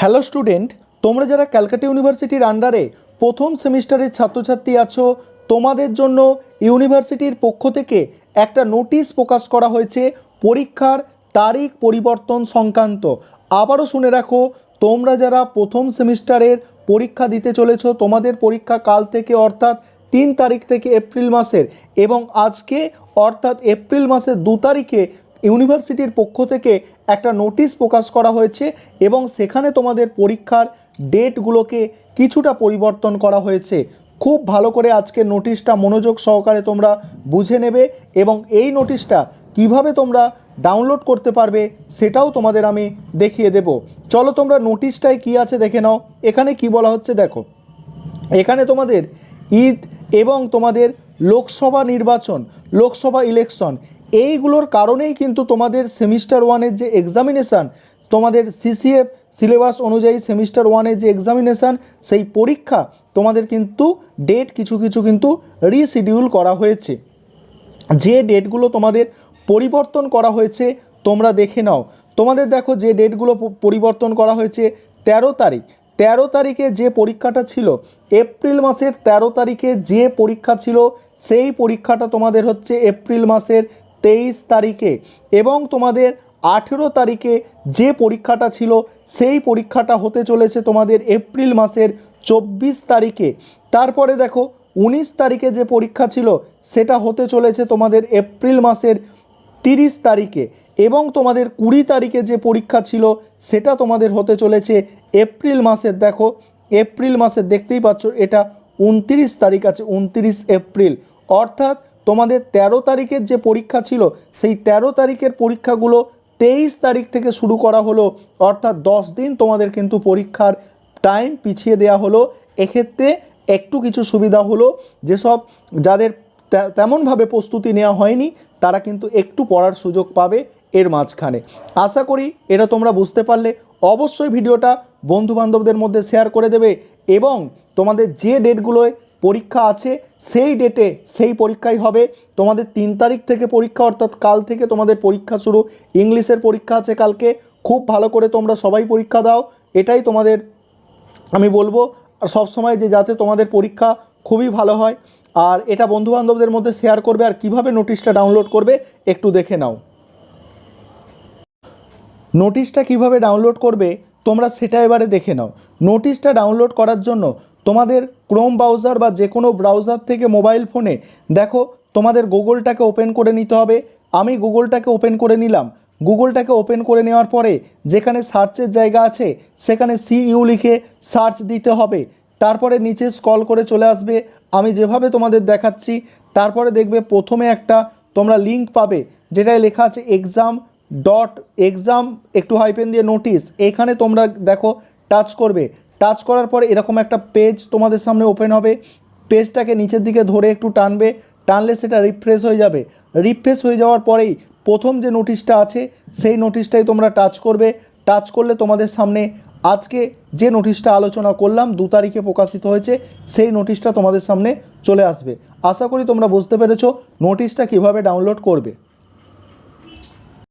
Hello student তোমরা যারা ক্যালকাটা ইউনিভার্সিটির আন্ডারে প্রথম সেমিস্টারের ছাত্রছাত্রী আছো, তোমাদের জন্য ইউনিভার্সিটির পক্ষ থেকে একটা নোটিশ প্রকাশ করা হয়েছে, পরীক্ষার তারিখ পরিবর্তন সংক্রান্ত। আবারও শুনে রাখো, তোমরা যারা প্রথম সেমিস্টারের পরীক্ষা দিতে চলেছো, তোমাদের পরীক্ষা কাল থেকে অর্থাৎ তিন তারিখ থেকে এপ্রিল মাসের এবং আজকে অর্থাৎ এপ্রিল মাসের দু তারিখে ইউনিভার্সিটির পক্ষ থেকে একটা নোটিশ প্রকাশ করা হয়েছে এবং সেখানে তোমাদের পরীক্ষার ডেটগুলোকে কিছুটা পরিবর্তন করা হয়েছে। খুব ভালো করে আজকের নোটিশটা মনোযোগ সহকারে তোমরা বুঝে নেবে এবং এই নোটিশটা কীভাবে তোমরা ডাউনলোড করতে পারবে সেটাও তোমাদের আমি দেখিয়ে দেব। চলো তোমরা নোটিশটায় কি আছে দেখে নাও। এখানে কি বলা হচ্ছে দেখো। এখানে তোমাদের ঈদ এবং তোমাদের লোকসভা নির্বাচন, লোকসভা ইলেকশন এইগুলোর কারণেই কিন্তু তোমাদের সেমিস্টার ওয়ানের যে এক্সামিনেশান তোমাদের সিসিএফ সিলেবাস অনুযায়ী সেমিস্টার ওয়ানের যে এক্সামিনেশান সেই পরীক্ষা তোমাদের কিন্তু ডেট কিছু কিছু কিন্তু রিশিডিউল করা হয়েছে। যে ডেটগুলো তোমাদের পরিবর্তন করা হয়েছে, তোমরা দেখে নাও। তোমাদের দেখো যে ডেটগুলো পরিবর্তন করা হয়েছে তেরো তারিখ। তেরো তারিখে যে পরীক্ষাটা ছিল, এপ্রিল মাসের তেরো তারিখে যে পরীক্ষা ছিল, সেই পরীক্ষাটা তোমাদের হচ্ছে এপ্রিল মাসের তেইশ তারিখে এবং তোমাদের আঠেরো তারিখে যে পরীক্ষাটা ছিল, সেই পরীক্ষাটা হতে চলেছে তোমাদের এপ্রিল মাসের চব্বিশ তারিখে। তারপরে দেখো, উনিশ তারিখে যে পরীক্ষা ছিল, সেটা হতে চলেছে তোমাদের এপ্রিল মাসের তিরিশ তারিখে এবং তোমাদের কুড়ি তারিখে যে পরীক্ষা ছিল, সেটা তোমাদের হতে চলেছে এপ্রিল মাসের। দেখো, এপ্রিল মাসের দেখতেই পাচ্ছ, এটা উনত্রিশ তারিখ আছে, উনত্রিশ এপ্রিল। অর্থাৎ তোমাদের ১৩ তারিখের যে পরীক্ষা ছিল, সেই ১৩ তারিখের পরীক্ষাগুলো তেইশ তারিখ থেকে শুরু করা হলো। অর্থাৎ দশ দিন তোমাদের কিন্তু পরীক্ষার টাইম পিছিয়ে দেওয়া হলো। এক্ষেত্রে একটু কিছু সুবিধা হলো, যেসব যাদের তেমনভাবে প্রস্তুতি নেওয়া হয়নি, তারা কিন্তু একটু পড়ার সুযোগ পাবে এর মাঝখানে। আশা করি এটা তোমরা বুঝতে পারলে। অবশ্যই ভিডিওটা বন্ধু বান্ধবদের মধ্যে শেয়ার করে দেবে এবং তোমাদের যে ডেটগুলোয় পরীক্ষা আছে, সেই ডেটে সেই পরীক্ষাই হবে। তোমাদের তিন তারিখ থেকে পরীক্ষা, অর্থাৎ কাল থেকে তোমাদের পরীক্ষা শুরু। ইংলিশের পরীক্ষা আছে কালকে। খুব ভালো করে তোমরা সবাই পরীক্ষা দাও। এটাই তোমাদের, আমি বলব, আর সবসময় যে যাতে তোমাদের পরীক্ষা খুবই ভালো হয়। আর এটা বন্ধুবান্ধবদের মধ্যে শেয়ার করবে, আর কীভাবে নোটিশটা ডাউনলোড করবে, একটু দেখে নাও। নোটিশটা কীভাবে ডাউনলোড করবে, তোমরা সেটা এবারে দেখে নাও। নোটিশটা ডাউনলোড করার জন্য তোমাদের ক্রোম ব্রাউজার বা যে কোনো ব্রাউজার থেকে মোবাইল ফোনে দেখো, তোমাদের গুগলটাকে ওপেন করে নিতে হবে। আমি গুগলটাকে ওপেন করে নিলাম। গুগলটাকে ওপেন করে নেওয়ার পরে যেখানে সার্চের জায়গা আছে, সেখানে সিইউ লিখে সার্চ দিতে হবে। তারপরে নিচে স্কল করে চলে আসবে। আমি যেভাবে তোমাদের দেখাচ্ছি, তারপরে দেখবে প্রথমে একটা তোমরা লিঙ্ক পাবে, যেটায় লেখা আছে এক্সাম ডট এক্সাম একটু হাইপেন দিয়ে নোটিশ এখানে তোমরা দেখো টাচ করবে। টাচ করার পরে এরকম একটা পেজ তোমাদের সামনে ওপেন হবে। পেজটাকে নিচের দিকে ধরে একটু টানবে, টানলে সেটা রিফ্রেশ হয়ে যাবে। রিফ্রেশ হয়ে যাওয়ার পরেই প্রথম যে নোটিশটা আছে, সেই নোটিশটাই তোমরা টাচ করবে। টাচ করলে তোমাদের সামনে আজকে যে নোটিশটা আলোচনা করলাম, দু তারিখে প্রকাশিত হয়েছে, সেই নোটিশটা তোমাদের সামনে চলে আসবে। আশা করি তোমরা বুঝতে পেরেছ নোটিশটা কীভাবে ডাউনলোড করবে।